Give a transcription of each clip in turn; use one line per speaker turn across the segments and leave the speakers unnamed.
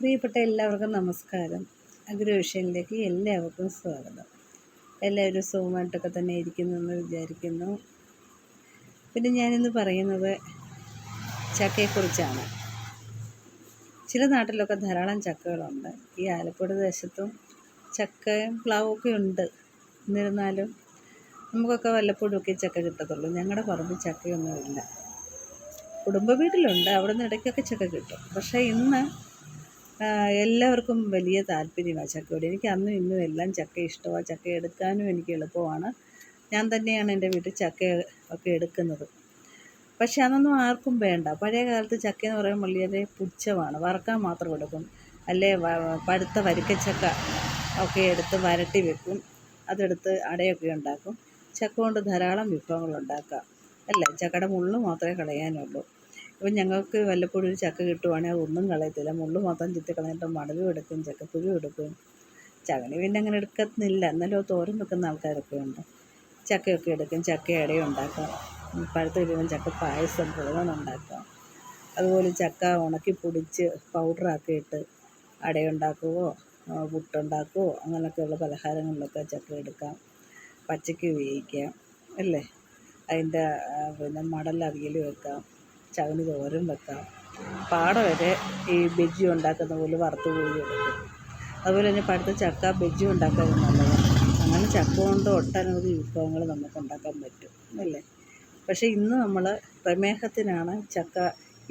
പ്രിയപ്പെട്ട എല്ലാവർക്കും നമസ്കാരം. അഗ്രവിഷനിലേക്ക് എല്ലാവർക്കും സ്വാഗതം. എല്ലാവരും സുഖമായിട്ടൊക്കെ തന്നെ ഇരിക്കുന്നെന്ന് വിചാരിക്കുന്നു. പിന്നെ ഞാനിന്ന് പറയുന്നത് ചക്കയെക്കുറിച്ചാണ്. ചില നാട്ടിലൊക്കെ ധാരാളം ചക്കകളുണ്ട്. ഈ ആലപ്പുഴ ദേശത്തും ചക്കയും പ്ലാവൊക്കെ ഉണ്ട്. എന്നിരുന്നാലും നമുക്കൊക്കെ വല്ലപ്പോഴുമൊക്കെ ചക്ക കിട്ടത്തുള്ളൂ. ഞങ്ങളുടെ പറമ്പിൽ ചക്കയൊന്നുമില്ല. കുടുംബ വീട്ടിലുണ്ട്. അവിടെ നിന്ന് ഇടയ്ക്കൊക്കെ ചക്ക കിട്ടും. പക്ഷേ ഇന്ന് എല്ലാവർക്കും വലിയ താല്പര്യമാണ് ചക്കയോട്. എനിക്ക് അന്നും ഇന്നും എല്ലാം ചക്ക ഇഷ്ടമാണ് ചക്ക എടുക്കാനും എനിക്ക് എളുപ്പമാണ്. ഞാൻ തന്നെയാണ് എന്റെ വീട്ടിൽ ചക്ക ഒക്കെ എടുക്കുന്നത്. പക്ഷെ അതൊന്നും ആർക്കും വേണ്ട. പഴയ കാലത്ത് ചക്ക എന്ന് പറയുമ്പോൾ വളരെ പുച്ഛമാണ്. വറക്കാൻ മാത്രം എടുക്കും. അല്ലേ പഴുത്ത വരിക്കച്ചക്ക ഒക്കെ എടുത്ത് വരട്ടി വെക്കും. അതെടുത്ത് അടയൊക്കെ ഉണ്ടാക്കും. ചക്ക കൊണ്ട് ധാരാളം വിഭവങ്ങൾ ഉണ്ടാക്കാം. അല്ലേ? ചക്കയുടെ മുള്ളു മാത്രമേ കളയാനുള്ളൂ. ഇപ്പം ഞങ്ങൾക്ക് വല്ലപ്പോഴും ഒരു ചക്ക കിട്ടുവാണെങ്കിൽ ഒന്നും കളയത്തില്ല. മുള്ള് മാത്രം ചിത്തി കളഞ്ഞിട്ട് മടലും എടുക്കും ചക്കക്കുരു എടുക്കും. ചകണി പിന്നെ അങ്ങനെ എടുക്കുന്നില്ല എന്നാലും തോരൻ വെക്കുന്ന ആൾക്കാരൊക്കെ ഉണ്ട്. ചക്കയൊക്കെ എടുക്കും ചക്ക ഇടയും ഉണ്ടാക്കാം. പഴുത്ത് കഴിയുമ്പോൾ ചക്ക പായസം പുളകൻ ഉണ്ടാക്കാം. അതുപോലെ ചക്ക ഉണക്കി പൊടിച്ച് പൗഡറാക്കിയിട്ട് അടയുണ്ടാക്കുകയോ പുട്ടുണ്ടാക്കുവോ അങ്ങനെയൊക്കെയുള്ള പലഹാരങ്ങളിലൊക്കെ ചക്ക എടുക്കാം. പച്ചയ്ക്ക് വേവിക്കാം അല്ലേ? അതിന്റെ പിന്നെ മടൽ അവിയൽ വെക്കാം. ചകണി തോരൻ വെക്കാം. പാട വരെ ഈ ബജ്ജി ഉണ്ടാക്കുന്ന പോലെ വറുത്ത് കോരി എടുക്കും. അതുപോലെ തന്നെ പഴുത്ത ചക്ക ബജ്ജി ഉണ്ടാക്കാൻ നല്ലതാണ്. അങ്ങനെ ചക്ക കൊണ്ട് ഒട്ടനവധി വിഭവങ്ങൾ നമുക്ക് ഉണ്ടാക്കാൻ പറ്റും അല്ലേ? പക്ഷേ ഇന്ന് നമ്മൾ പ്രമേഹത്തിനാണ് ചക്ക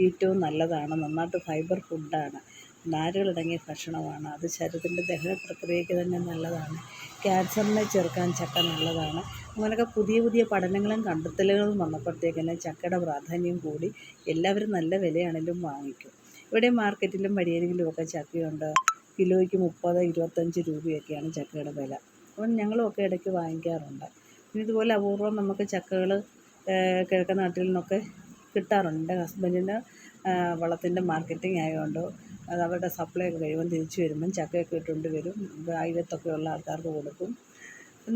ഏറ്റവും നല്ലതാണ്. നന്നായിട്ട് ഫൈബർ ഫുഡാണ് നാരുകളടങ്ങിയ ഭക്ഷണമാണ്. അത് ശരീരത്തിന്റെ ദഹന പ്രക്രിയയ്ക്ക് തന്നെ നല്ലതാണ്. ക്യാൻസറിനെ ചെറുക്കാൻ ചക്ക നല്ലതാണ്. അങ്ങനെയൊക്കെ പുതിയ പുതിയ പഠനങ്ങളും കണ്ടെത്തലുകളും വന്നപ്പോഴത്തേക്കിന് ചക്കയുടെ പ്രാധാന്യം കൂടി എല്ലാവരും നല്ല വിലയാണെങ്കിലും വാങ്ങിക്കും. ഇവിടെ മാർക്കറ്റിലും വഴിയരികിലും ഒക്കെ ചക്കയുണ്ട്. കിലോയ്ക്ക് മുപ്പത് ഇരുപത്തഞ്ച് രൂപയൊക്കെയാണ് ചക്കയുടെ വില. അപ്പം ഞങ്ങളുമൊക്കെ ഇടയ്ക്ക് വാങ്ങിക്കാറുണ്ട്. ഇതുപോലെ അപൂർവം നമുക്ക് ചക്കകൾ കിഴക്കൻ നാട്ടിൽ നിന്നൊക്കെ കിട്ടാറുണ്ട്. എന്റെ ഹസ്ബൻഡിന് വളത്തിന്റെ മാർക്കറ്റിംഗ് ആയതുകൊണ്ട് അത് അവരുടെ സപ്ലൈ ഒക്കെ കഴിയുമ്പം തിരിച്ചു വരുമ്പം ചക്കയൊക്കെ ഇട്ടുകൊണ്ട് വരും. അയലത്തൊക്കെ ഉള്ള ആൾക്കാർക്ക് കൊടുക്കും.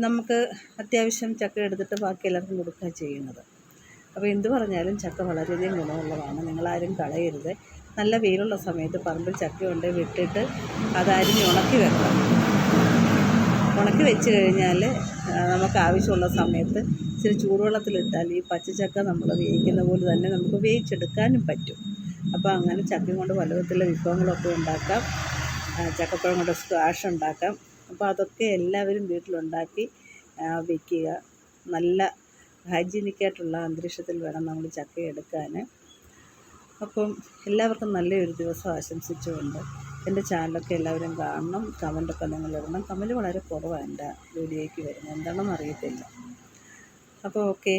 നമുക്ക് അത്യാവശ്യം ചക്ക എടുത്തിട്ട് ബാക്കി എല്ലാവർക്കും കൊടുക്കുകയാണ് ചെയ്യുന്നത്. അപ്പോൾ എന്ത് പറഞ്ഞാലും ചക്ക വളരെയധികം ഗുണമുള്ളതാണ്. നിങ്ങളാരും കളയരുത്. നല്ല വെയിലുള്ള സമയത്ത് പറമ്പിൽ ചക്കയുണ്ട് വിട്ടിട്ട് അത് അരിഞ്ഞ് ഉണക്കി വെക്കണം. ഉണക്കി വെച്ച് കഴിഞ്ഞാൽ നമുക്ക് ആവശ്യമുള്ള സമയത്ത് ഇച്ചിരി ചൂടുവെള്ളത്തിലിട്ടാൽ ഈ പച്ചച്ചക്ക നമ്മൾ വേവിക്കുന്ന പോലെ തന്നെ നമുക്ക് വേവിച്ചെടുക്കാനും പറ്റും. അപ്പോൾ അങ്ങനെ ചക്കയും കൊണ്ട് പല വിധത്തിലുള്ള വിഭവങ്ങളൊക്കെ ഉണ്ടാക്കാം. ചക്കപ്പഴം കൊണ്ട് സ്ക്വാഷ് ഉണ്ടാക്കാം. അപ്പോൾ അതൊക്കെ എല്ലാവരും വീട്ടിലുണ്ടാക്കി വയ്ക്കുക നല്ല ഹൈജീനിക്കായിട്ടുള്ള അന്തരീക്ഷത്തിൽ വേണം നമ്മൾ ചക്ക എടുക്കാൻ. അപ്പം എല്ലാവർക്കും നല്ലൊരു ദിവസം ആശംസിച്ചുകൊണ്ട് എന്റെ ചാനലൊക്കെ എല്ലാവരും കാണണം കമന്റൊക്കെ നിങ്ങൾ ഇടണം. കമന്റ് വളരെ കുറവാണ് എന്റെ വീഡിയോയ്ക്ക് വരുന്നത്. എന്താണെന്ന് അറിയത്തില്ല. അപ്പോൾ ഓക്കെ.